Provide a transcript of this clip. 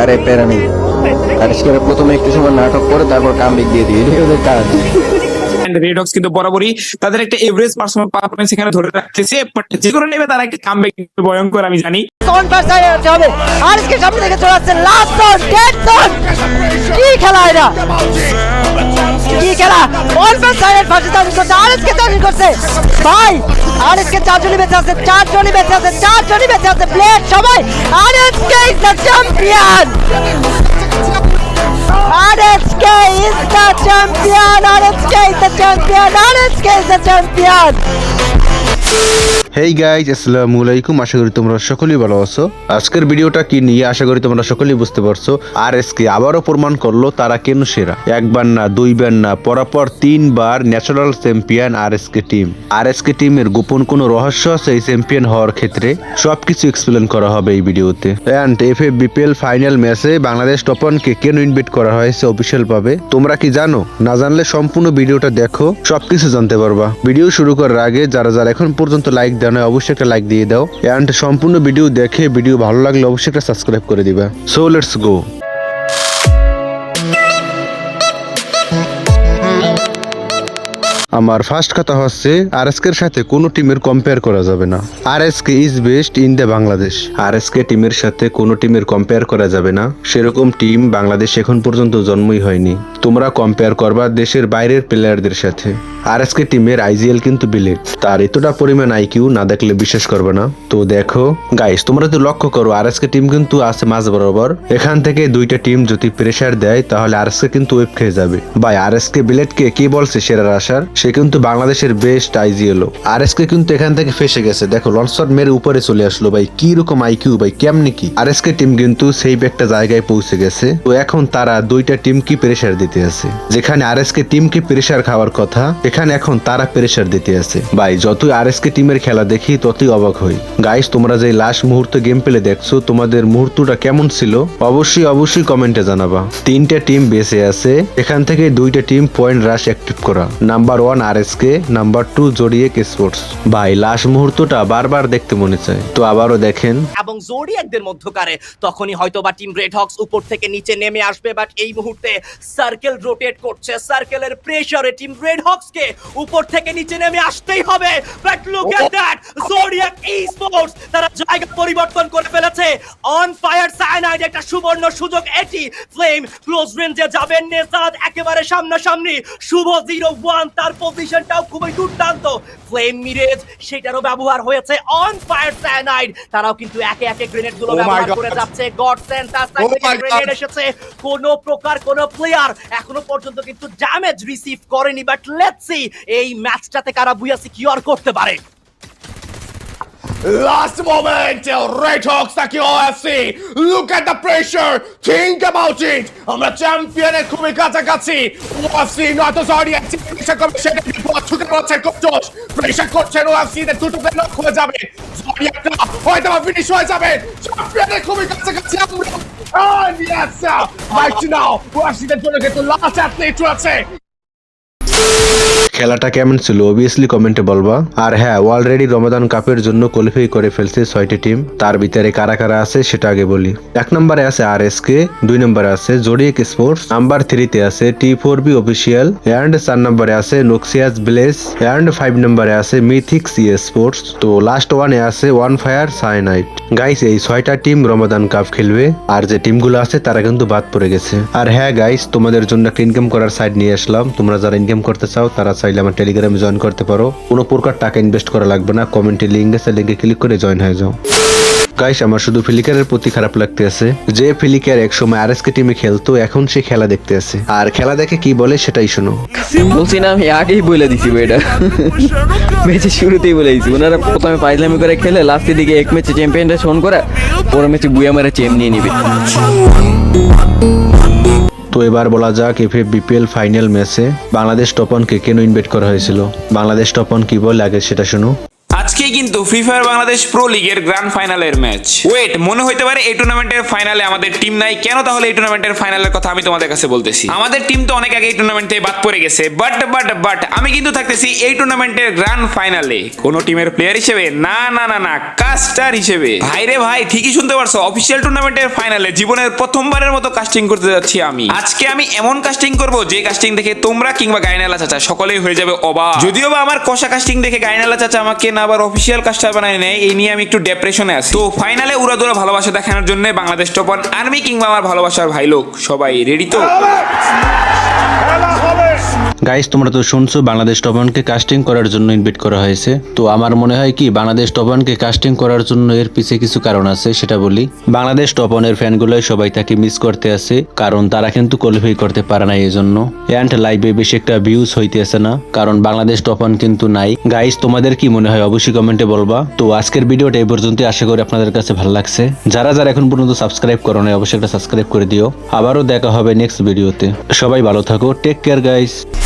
আরে প্যারা নেই প্রথমে একটু সময় নাটক করে তারপর কামবিক দিয়ে দিই। এটাই কাজ। হক্স কিন্তু বরাবরই তাদের একটা এভারেজ পারফরমেন্স এখানে ধরে রাখতেছে বাট যে করে নেবে তারা একটা কামব্যাক ভয়ঙ্কর, আমি জানি। সাউন্ড ফার্স্ট হবে আর এসকে সামনে থেকে চলে আসছে। লাস্ট সাউন্ড ডেড সাউন্ড কি খেলা এটা? কি খেলা? কনফার্স সাইডের ফার্স্ট চার্জিং করছে? আর এসকে চার্জিং করছে। ভাই আর এসকে চারজনই বেঁচে আছে, চারজনই বেঁচে আছে, চারজনই বেঁচে আছে। প্লেয়ার সবাই R SK is the champion RSK is the champion! RSK is the champion! RSK is the champion! Hey guys আসসালামু আলাইকুম আশা করি তোমরা সকলেই ভালো আছো। আজকের ভিডিওটা কি নিয়ে, আশা করি তোমরা সকলেই বুঝতে পারছ। আর এসকে আবারও প্রমাণ করল তারা কেন সেরা। একবার না, দুইবার না, পরাপর তিনবার national champion R SK team R SK টিমের গোপন কোনো রহস্য আছে এই চ্যাম্পিয়ন হওয়ার ক্ষেত্রে? সবকিছু এক্সপ্লেন করা হবে এই ভিডিওতে। And F A BPL final ম্যাচে বাংলাদেশ টপনকে কেন ইনভাইট করা হয়েছে অফিসিয়াল ভাবে? তোমরা কি জানো? না জানলে সম্পূর্ণ ভিডিওটা দেখো, সবকিছু জানতে পারবা। ভিডিও শুরু করার আগে, যারা যারা এখন পর্যন্ত লাইক দেওয়া নয় অবশ্যই একটা লাইক দিয়ে দাও। অ্যান্ড সম্পূর্ণ ভিডিও দেখে ভিডিও ভালো লাগলে অবশ্যই একটা সাবস্ক্রাইব করে দিবা। সো লেটস গো আমার ফার্স্ট কথা হচ্ছে আরএসকে এর সাথে কোনো টিমের কম্পেয়ার করা যাবে না। R S K is best in the Bangladesh RSK টিমের সাথে কোনো টিমের কম্পেয়ার করা যাবে না। সেরকম টিম বাংলাদেশ এখন পর্যন্ত জন্মই হয়নি। তোমরা কম্পেয়ার করবা দেশের বাইরের প্লেয়ারদের সাথে। আরএসকে টিমের আইজিএল কিন্তু বিলেট তার এতটা পরিমাণ আইকিউ না দেখলে বিশ্বাস করবে না। তো দেখো গাইস তোমরা তো লক্ষ্য করো আরএসকে টিম কিন্তু আছে মাঝ বরাবর। এখান থেকে দুইটা টিম যদি প্রেসার দেয়, তাহলে আরএসকে কিন্তু ওয়েব খেয়ে যাবে। ভাই আরএসকে বিলেটকে কে বলছে সেরার আসার সে কিন্তু বাংলাদেশের বেস্ট আইজিএল আরএসকে কিন্তু এখান থেকে ফেসে গেছে। দেখো, লঞ্চট মেরে উপরে চলে আসলো ভাই। কি রকম আইকিউ ভাই, কেমনি কি? আরএসকে টিম কিন্তু সেই একটা জায়গায় পৌঁছে গেছে। তো এখন তারা দুইটা টিম কি প্রেসার দিতে আছে। যেখানে আর আরএসকে টিমকে প্রেসার খাওয়ার কথা এখানে এখন তারা প্রেসার দিতে আছে। ভাই, যতই আরএসকে টিমের খেলা দেখি, ততই অবাক হই। গাইস তোমরা যে লাস্ট মুহূর্তে গেম পেলে দেখছ, তোমাদের মুহূর্তটা কেমন ছিল? অবশ্যই অবশ্যই কমেন্টে জানাবা। তিনটা টিম বেঁচে আছে। এখান থেকে দুইটা টিম পয়েন্ট রাশ অ্যাক্টিভ করা। Number one RSK number two জড়িয়ে স্পোর্টস ভাই লাস্ট মুহূর্তটা বারবার দেখতে মনে চায়। তো আবারও দেখেন। এবং জোডিয়াকদের মধ্যকারে তখনই হয়তো বা টিম রেড হক্স উপর থেকে নিচে নেমে আসবে বাট এই মুহূর্তে সার্কেল রোটেট করছে। সার্কেলের প্রেসারে টিম রেড হক্স কে উপর থেকে নিচে নেমে আসতেই হবে। But look at that Zodiac Esports তারা জায়গা পরিবর্তন করে ফেলেছে। অন ফায়ার সাইনাইড একটা সুবর্ণ সুযোগ। এটি ফ্লেম ক্লোজ রেঞ্জে যাবেন নেসাদ একেবারে সামনাসামনি। শুভ জিরো ওয়ান তার পজিশনটাও খুবই দুর্দান্ত। ফ্লেম মিরেজ সেটারও ব্যবহার হয়েছে অন ফায়ার সায়ানাইড তারাও কিন্তু একে একে গ্রেনেডগুলো Oh ব্যবহার করে যাচ্ছে। God sense. গ্রেনেড এসেছে। কোন প্রকার কোন প্লেয়ার এখনও পর্যন্ত কিন্তু ড্যামেজ রিসিভ করেনি বাট লেটস সি এই ম্যাচটাতে কারা বুয়া সিকিউর করতে পারে। Last moment till Red Hawks নাকি OFC Look at the pressure Think about it আমরা চ্যাম্পিয়নের খুবই কাছাকাছি OFC নয়তো জর্ডিয়ান প্রেশার করবে সেটা বিপদ ছুটে পড়ছে খুব জোশ প্রেশার করছেন OFC তে দুটোতে লক হয়ে যাবে জর্ডিয়ানটা হয়তো ফিনিশ হয়ে যাবে চ্যাম্পিয়নের খুবই কাছাকাছি আমরা And yes, sir. Right now, OFC দের জন্য কিন্তু লাস্ট অ্যাথলিট রয়েছে খেলাটা কেমন ছিল? অবভিয়াসলি কমেন্টে বলবা। আর হ্যাঁ অলরেডি রমাদান কাপের জন্য কোয়ালিফাই করে ফেলছে ছয়টি টিম তার ভিতরে কারা কারা আছে সেটা আগে বলি। এক নম্বরে আছে আর এস কে দুই নম্বরে আছে জোডিয়েক স্পোর্টস নাম্বার থ্রিতে আছে T four B official and চার নম্বরে আছে নোক্সিয়াস ব্লেস অ্যান্ড ফাইভ নম্বরে আছে মিথিক সি স্পোর্টস তো লাস্ট ওয়ানে আছে ওয়ান ফায়ার সাইনাইট গাইস এই ছয়টা টিম রমাদান কাপ খেলবে। আর যে টিমগুলো আছে, তারা কিন্তু বাদ পড়ে গেছে। আর হ্যাঁ গাইস তোমাদের জন্য একটা ইনকাম করার সাইড নিয়ে আসলাম। তোমরা যারা ইনকাম করতে চাও, তারা চাইলে আমার টেলিগ্রামে জয়েন করতে পারো। কোনো প্রকার টাকা ইনভেস্ট করা লাগবে না। কমেন্টে লিঙ্ক আছে লিঙ্কে ক্লিক করে জয়েন হয়ে যাও। গাইস আমার শুধু ফিলিকারের প্রতি খারাপ লাগতে আছে। যে ফিলিকার এক সময় আর এসকে টিমে খেলতো, এখন সে খেলা দেখতে আছে। আর খেলা দেখে কি বলে সেটাই শোনো। বলছি না, আমি আগেই বলে দিছি এটা ম্যাচের শুরুতেই বলে দিছি। ওনারা প্রথমে পাইজলামি করে খেলে লাস্টের দিকে এক ম্যাচে চ্যাম্পিয়নটা শোন করে, পরের ম্যাচে বুয়া মারা চেম নিয়ে নিবে। তো এবার বলা যাক এফ বিপিএল ফাইনাল ম্যাচে বাংলাদেশ টপনকে কেন ইনভাইট করা হয়েছিল? বাংলাদেশ টপন কি বলে? আগে সেটা শুনো আজকেই কিন্তু ফ্রি ফায়ার বাংলাদেশ প্রো লিগের গ্র্যান্ড ফাইনালের ম্যাচ ওয়েট মনে হইতে পারে এই টুর্নামেন্টের ফাইনালে আমাদের টিম নাই। কেন তাহলে এই টুর্নামেন্টের ফাইনালের কথা আমি তোমাদের কাছে বলতেছি? আমাদের টিম তো অনেক আগে এই টুর্নামেন্ট থেকে বাদ পড়ে গেছে। বাট বাট বাট আমি কিন্তু থাকতেছি এই টুর্নামেন্টের গ্র্যান্ড ফাইনালে কোন টিমের প্লেয়ার হিসেবে? না না না না কাস্টার হিসেবে। ভাই রে ভাই, ঠিকই শুনতে পারছ। অফিসিয়াল টুর্নামেন্টের ফাইনালে জীবনের প্রথমবারের মতো কাস্টিং করতে যাচ্ছি আমি। আজকে আমি এমন কাস্টিং করব যে কাস্টিং দেখে তোমরা কিংবা গাইনালা চাচা সকলেই হয়ে যাবে অবাক। যদিও বা আমার কষা কাস্টিং দেখে গাইনালা চাচা আমাকে না আবার অফিসিয়াল কাস্টার বানায় নেয়, এই নিয়ে আমি একটু ডিপ্রেশনে আছি। তো ফাইনালে উড়াদুরা ভালোবাসা দেখানোর জন্য বাংলাদেশ টপন আর্মি কিংবা আমার ভালোবাসার ভাই লোক, সবাই রেডি তো? গাইস তোমরা তো শুনছো, বাংলাদেশ টপানকে কাস্টিং করার জন্য ইনভাইট করা হয়েছে। তো আমার মনে হয় কি, বাংলাদেশ টপানকে কাস্টিং করার জন্য এর পিছে কিছু কারণ আছে, সেটা বলি। বাংলাদেশ টপনের ফ্যানগুলোই সবাই তাকে মিস করতে আছে, কারণ তারা কিন্তু কোয়ালিফাই করতে পারে না এই জন্য অ্যান্ড লাইভে বেশি একটা ভিউজ হইতেছে না, কারণ বাংলাদেশ টপন কিন্তু নাই। গাইস তোমাদের কি মনে হয়? অবশ্যই কমেন্টে বলবা। তো আজকের ভিডিওটা এই পর্যন্ত আশা করি আপনাদের কাছে ভালো লাগছে। যারা যারা এখন পর্যন্ত সাবস্ক্রাইব করো না অবশ্যই একটা সাবস্ক্রাইব করে দিও। আবারও দেখা হবে নেক্সট ভিডিওতে সবাই ভালো থাকো টেক কেয়ার গাইস